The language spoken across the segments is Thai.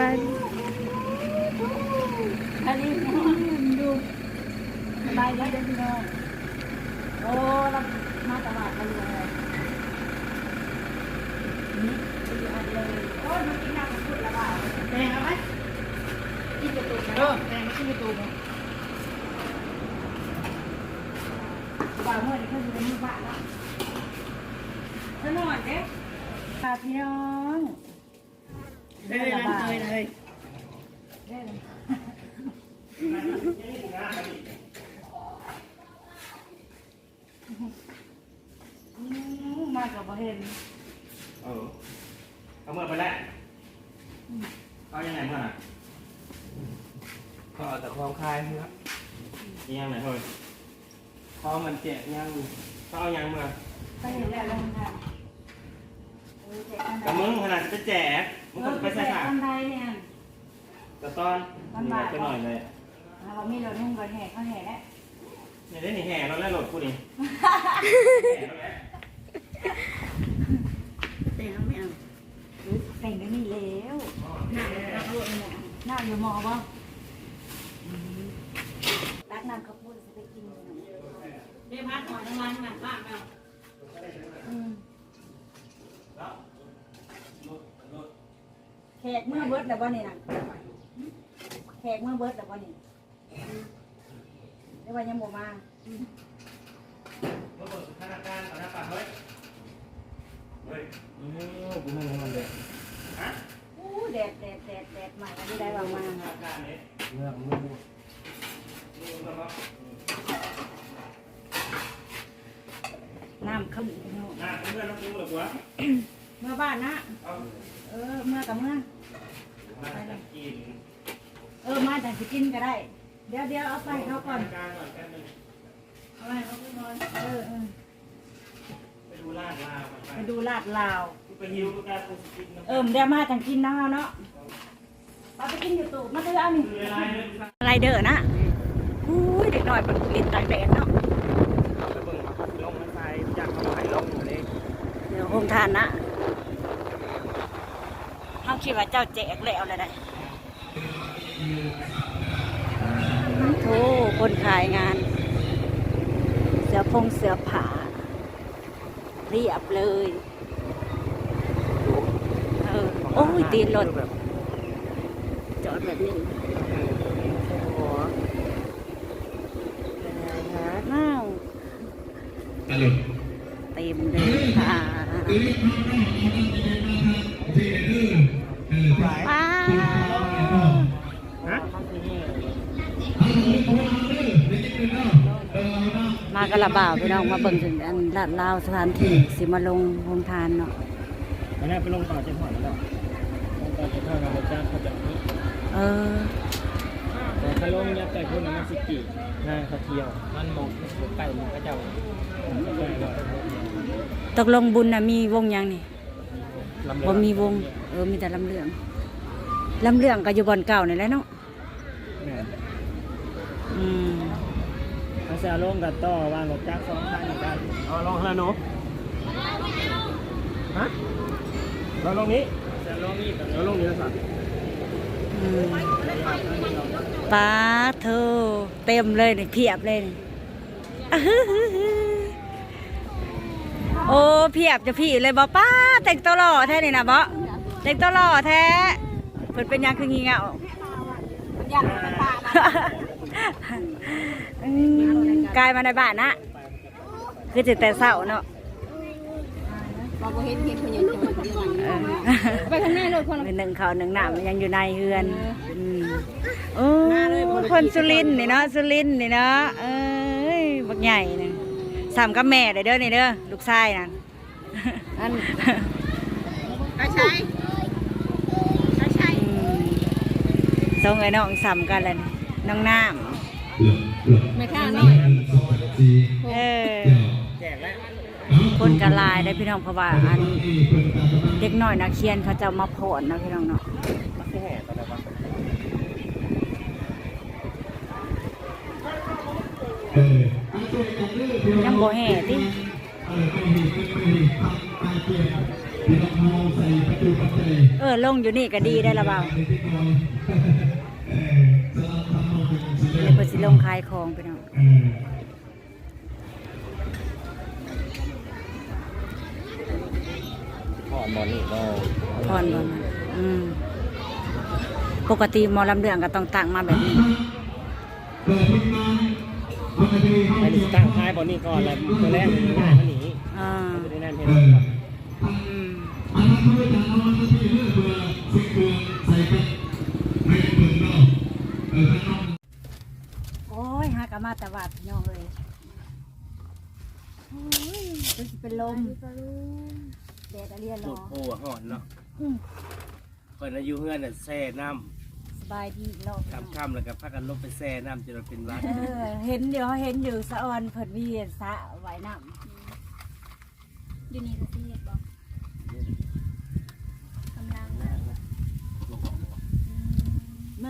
บายดีอันนี้ดูสบายดีเด้อพี่น้องโอ้เรามาตลาดกันเลยนี่ดีอันเลยโอ้ยมันกินน้ำมันพูดแล้วว่าแดงเอาไหมกินกระตุกเออแดงกินกระตุกว่าเมื่อนี้เขาอยู่ในหมู่บ้านแล้วถนนเด้ค่ะพี่น้อง เลยเลยเลยเด้อืมมากับบ่เห็นเออเอาเมื่อไปแล้วเอายังไงเมื่อน่ะก็เอาแต่ความคลายเพื่อยังไงเฮ้ยคอมันเจ็บยังต้องเอายังเมื่อไปเห็นแล้วลงทางเออแจกกันกับมึงขนาดจะแจก มึงก็ไปใส่แจกขากันใดเนี่ยแต่ตอนนี่ไปหน่อยเลยอ่าเรามีรถนุ่งรถแห่เขาแห่แล้วเนี่ยได้หนีแห่เราแล้วหลดกูนี่แต่เอาไม่เอาแต่งได้นี่แล้วหน้าเราเอาเอาหน้าอยู่หมอบ่รักน้ำข้าวปุ้นจะไปกินเลยนะเดี๋ยวพักหน่อยน้ำมันหนักมากเอา อืม แล้วรถรถ แขกเมื่อเบิร์ดแล้วบ่นี่น่ะแขกเมื่อเบิร์ดแล้วบ่นี่เรียกว่ายังบ่มารถธนาคารธนาคารเฮ้ยเฮ้ยอือกูไม่รู้มันเลยฮะอู้แดดแดดแดดแดดใหม่อันนี้ได้วางมาธนาคารนี้เมื่อมึงมึงมึงน้ำขึ้นพี่น้องน่าเพื่อนต้องรู้หรอวะ เมื่อบ้านนะเอาเออ เมื่อกับเมื่อ มาจากกินเออ มาแต่สิกินก็ได้ เดี๋ยวเดี๋ยวเอาไปเขาก่อนกลางก่อนแป๊บนึงเอาไปเขาไปนอนเออเออไปดูลาดลาวก่อนไปดูลาดลาวไปหิวลูกแก้วกูสกินเออเดี๋ยวมาจังกินนะเนาะเอาไปกินอยู่ตู้มาเถอะเอานี่คืออะไรเนี่ยอะไรเด้อนะอุ้ยเด็กน้อยเป็นลินตากแดดเนาะเอาไปเบิ่งมาลงมันใส่อยากเอาไปลงอยู่เลย เดี๋ยวโฮมทานนะเขาคิดว่าเจ้าแจกแล้วเลยได้โธ่คนขายงาน เสือพงเสือผา เรียบเลย เออ โอ้ยตีนรถจอดแบบนี้โอ้โหอ้าวเต็มเลยค่ะ มากระบ่าวพี่น้องมาเบิ่งถึงอันลาดลาวสถานที่สิมาลงโฮมทานเนาะอันนี้ไปลงต่อเจ็บหอยแล้วลงต่อเจ็บหอยกับจ้างเขาจะนี้เออแต่ถ้าลงยับใจคนนั้นมันสิกี่น่าเขาเที่ยว มันมองไก่มันก็เจ้าตกลงบุญน่ะมีวงยังนี่บ่มีวง เออมีแต่ลำเลืองลำเลืองก็อยู่บ่อนเก่านี่แหละเนาะ เนี่ย อืม ถ้าจะลงกับต่อวางกับจ้างสองข้างกันเอาลงแล้วหนูฮะเราลงนี้จะลงนี้เราลงนี้แล้วสักอืมป้าเธอเต็มเลยนี่เพียบเลยนี่อะฮึฮึฮึโอ้เพียบจะพี่เลยบ่ป้าแต่งตัวหล่อแท้นี่นะบ่แต่งตัวหล่อแท้เพิ่นเป็นหยังคืองีเงาอยากไปป่ามา อืมกลายมาในบ้านนะคือจิตแต่เศร้าเนาะเราบ่เห็นเห็นคนยังจอดเดียวเออไปข้างหน้าเลยคนเป็นหนึ่งเขาวหนึ่งหนามยังอยู่ในเฮือนมโอ้คนสุรินทร์นี่เนาะสุรินทร์นี่เนาะเอ้ยบักใหญ่นี่สามกับแม่เด้อเด้อนี่เด้อลูกชายนั่นอันไปใช้ไปใช้อืมสองไอ้น้องสามกันเลยน้องน้ ไม่ข้าน้อยเออแจกแล้วคนกระลายได้พี่น้องเพราะว่าอันเด็กน้อยนักเรียนเขาจะมาโผลนะพี่น้องเนาะยังโบแห่ติเเออลงอยู่นี่ก็ดีได้ละเบาว สิลงขายของไปเนาะพ่อบอลนี่ก็พรบ่มาอืมปกติหมอลำเดืองก็ต้องตั้งมาแบบนี้ไปตั้งท้ายบอลนี่ก่อนแล้วตัวแรกมันง่ายมันหนีอ่าจะได้แน่นเห็นก่อนอืมโอ้ยหา กะมาแต่วาดพี่น้องเลยโอ้ยจะสิเป็นลมแดดอะเรียนรปวอดโอ้หอนเนาะอืมคนอายุเฮือนน่ะแช่น้สบายดีอีกรอบำค่ำๆแล้วก็พากันลงไปแช่น้ำจนเราเป็นหวัดเออเห็นเดี๋ยวเห็นอยู่สะออนเพิ่นวีสะไหวน้อยู่นี่ก็สิเฮ็ด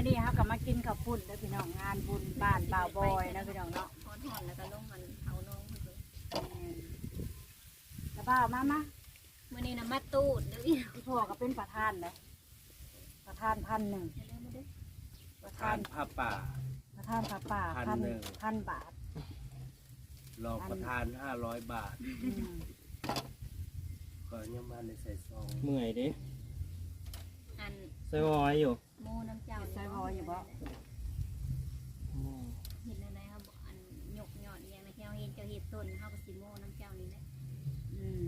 อนี้เขากลับมากินข้าวปุ้นแล้วพี่น้องงานบุญบ้านบ่าวบอยนะพี่น้องเนาะฮอนหอนแล้วก็ลงมันเอาน้องเพิ่นเบิ่งกระเป๋ามามามื้อนี้น่ะมาตูดเด้ออีพี่พ่อก็เป็นประธานเลยประธานพันหนึ่งเด้อมาเด้อประทาธานนผ้าป่า ประธานผ้าป่าพัพันนหนึ่ง พันบาทรองประธานห้าร้อยบาทอืมก็ยังมาในใส่ซองเมื่อยดิอัน ใส่วอยอยู่ หมูน้ำเจ้าใส่วออยู่บ่เห็นอะไรครับอันยกยอดอย่างนะที่เฮาเห็นเจ้าเฮ็ดต้นเฮาก็สิโมน้ำเจ้านี่แหละอืม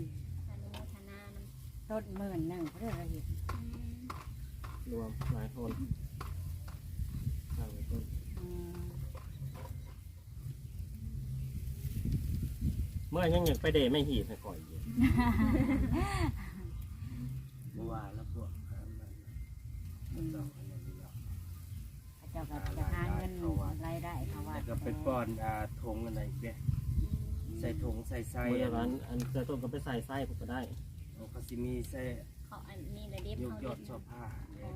อนุโมทนานำต้นหมื่นหนึ่งเพื่ออะไรอีกอืมรวมหลายคนหลายคนอืมเมื่อยังอยากไปเดทไม่หีบให้ก่อยอยู่เก็ไปป้อนอาทงอะไรอีกเนี่ยใส่ถุงใส่ไส้เมื่ออันร้านั้นนอันจะต้นก็ไปใส่ไส้ผมก็ได้เอาเขาสิมีใส่เขาอันนี้แหละเด็บยกเฮายอเด็ดบชอบผ้าอ๋เนี่ยอ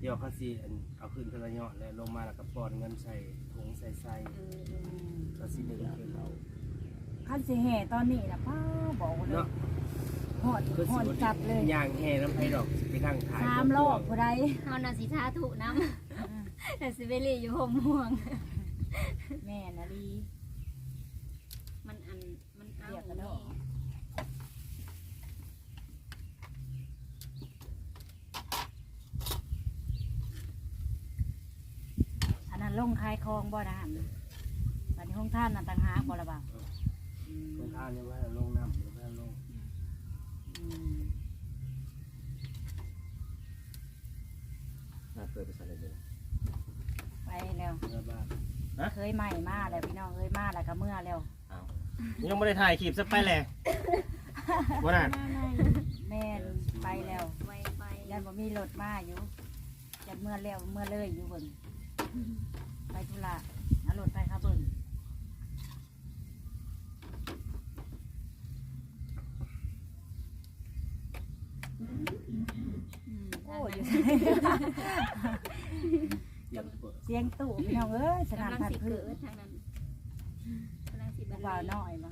เดี๋ยวเขาสิอันเอาขึ้นทะยอดแล้วลงมาแล้วก็ป้อนเงินใส่ถุงใส่ไส้เออเออเขาสิดึงขึ้นเอาขั้นสิแห่ตอนนี้นะป้าบอกเลยเนาะหอดคือหอดสิจับเลยย่างแห่น้ำไผ่ดอกสิไปนั่งถ่ายสามรอบผู้ใดเฮาน่ะสิทาถูน้ำแต่สิไปเรียอยู่ห่มม่วงแม่นะ ดี มันอันมันเอาเรียกกันนี่เนาะอันนั้นลงคายคลองบ่นะหั่นบัดนี้ห้องท่านน่ะต่างหากบ่ละบ่าอืม ตรงท่านยังว่าลงน้ำลงน้ำลงอืมน่าเปิดไปใส่เลยไปแล้วเมื่อบ้าน เคยใหม่มาแล้วพี่น้องเคยมาแล้วก็เมื่อแล้วเอายังไม่ได้ถ่ายคลิปสักไปแหละว่าน่ะแม่นไปแล้วไวไปยันบ่มีรถมาอยู่ยันเมื่อแล้วเมื่อเลยอยู่เบิ่งไปธุระเอารถไปครับเบิ่งอืมโอ้โอ้ยย เตรียมเปิดเสียงตู่พี่น้องเอ้ยสนั่นกำลังพันสิพืเกิชดทางนั้นกำลังสิบรรบ่าวลุน้อยมา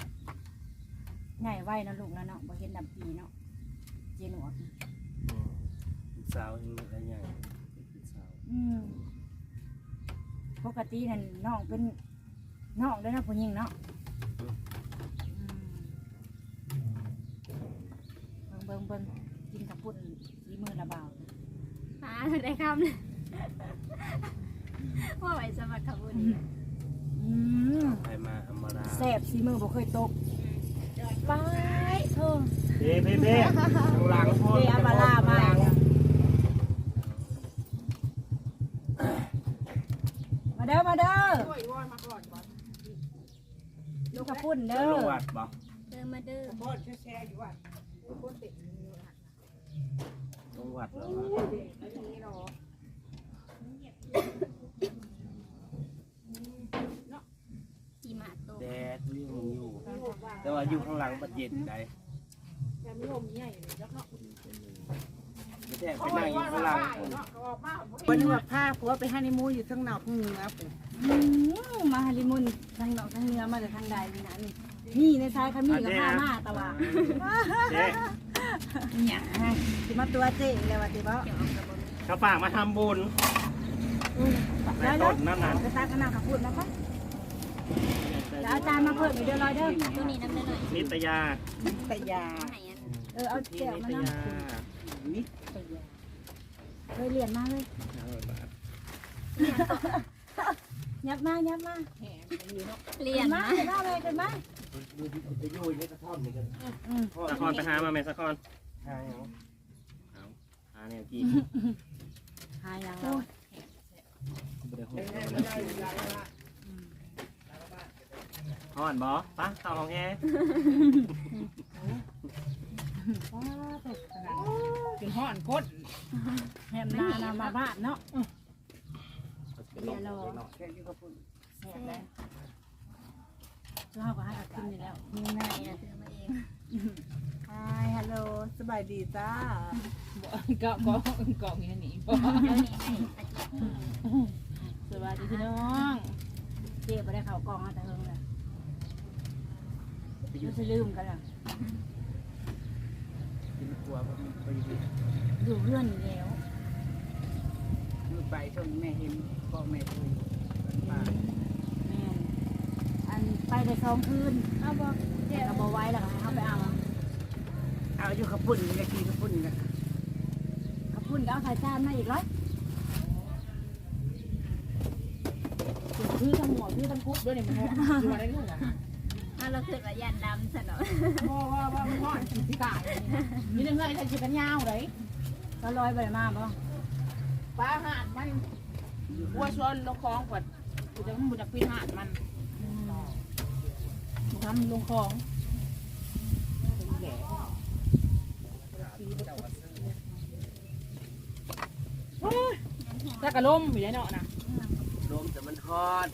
ใหญ่ไว้เนาะลูกแล้วเนาะบ่เห็นดำปีเนาะเจหนวกลูกสาวยังอะไรอย่างเป็นลูกสาวอืมปกตินั่นน้องเป็นน้องเด้วยนะผู้หญิงเนาะอืมเบิ่งเบิ่งเบิ่งกินกับปุ่นสีมือละบ่าวป้าได้คำเลย ว่าไว้สมัครขบุญอืมใครมาอำมาราแซ่บสีมือบ่เคยตกไปเธอเพ่เพ่เพ่ข้างหลังพ่อเดอามาลามาแล้วมาเด้อมาเด้อลูกกระปุ่นเด้แล้วอลงวัดบ่เดินมาเด้อลงวัดแล้ววะ ขี่ม้าโต แดดวิ่งอยู่ แต่ว่าอยู่ข้างหลังบัดเย็นได้ไม่แท้ไปนั่งอยู่ข้างหลังคนวันนี้ว่าพาผัวไปฮันนีมูนอยู่ทั้งนอกทั้งเหนือพุ่นอืมมาฮาริมุนทางนอกทางเหนือมาจากทางใดนี่นะนี่นี่ในซ้ายขมีกับผ้ามาตะวันเจ๊หยังสิมาตัวเจ๊แล้วว่าติบ่เกี่ยวกับระบบเขาฝากมาทำบุญในแล้วต้นนั่นน่ะจะตักขนาดกับพูดนะปะ แล้วอาจารย์มาเพิ่มอีกเดือนร้อยเด้อตัวนี้น้ำได้หน่อยนิตยาตยาให้อันเออเอาพี่เจียวนิมาตนะยาเคยเรียนมาเลยห้าร้อยบาทยับมายับมาเรียนมานะเห็นมาเลยเห็นมาไปอยู่ในกระท่อมนี่กันอืมสะคอนไปหามาไหมสะคอนทางอย่างเอาหาเนี่ยกินหายยังเราห่อ นบอปะเข้าห้องแอร์กินห่อนกดแฮมนานามาบ้านเนาะเรียนเราแค่อยู่กับปุ่นแซ่บแล้วเจ้าก็ให้กินนี่แล้วมีไงนะซื้อมาเองฮายฮัลโหลสบายดีจ้าก็ก็ก็มีอันนี้บ่เดี๋ยวนี้ให้อาจารย์สวัสดีพี่น้องเจ๊ไปได้ข่าวกองแต่เฮิงเลย ยูจะลืมกันอะกินครัวก็ไปอยู่อยู่เพื่อนอยู่แล้วอยู่ไปจนแม่เห็นพ่อแม่คุยกันมาแม่นอันไปได้สองคืนเอาบอกเจ๊ก็บอกไว้แล้วก็ให้เขาไปเอาเอาอยู่ขับปุ่นนี่ก็กินขับปุ่นกันขับพุ่นก็เอาใส่จานมาอีกร้อยคือทั้งหมดคือทั้งคุกด้วยนี่มันอยู่อะไรนู่นน่ะ ถ้าเราขึ้นมายันดำซะหน่อยบ่ว่าว่ามันฮ้อนสิตายนี่นึงเฮ้ยใส่สิกันยาวเลยก็ร้อยไปมาบ่ป้าหาดมันวัวชนลงคลองกว่ากูจะมันจะปีหาดมันทำลงคลองถ้ากระลมอยู่ได้เนาะนะลมแต่มันทอด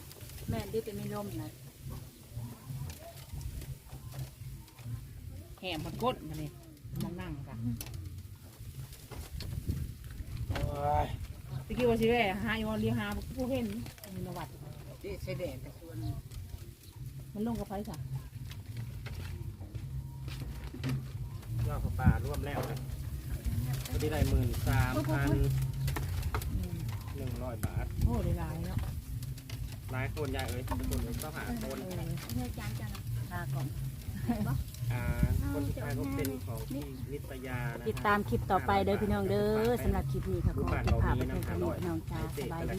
แม่นที่เป็นมีลมนะ แหมมันกดมาเลยมันนั่งกันโอ้ยตะกี้ว่าสิแว่หาอยู่เรียหาผู้เห็นมีนวัดที่ใช้แดดแต่ส่วนมันลงกับไฟจ้ะยอดปลาร่วมแล้วนะก็ได้ได้หมื่นสามพันหนึ่งร้อยบาทโอ้ได้หลายเนาะหลายคนยายเอ้ยทุกคนเลยก็หาคนเพื่อจานจานลาก่อนอ่า คนสุดท้ายก็เป็นของพี่นิตยานะติดตามคลิปต่อไปเด้อพี่น้องเด้อสำหรับคลิปนี้ค่ะขอเก็บภาพไว้เป็นคำนี้พี่น้องจ้าสบายดี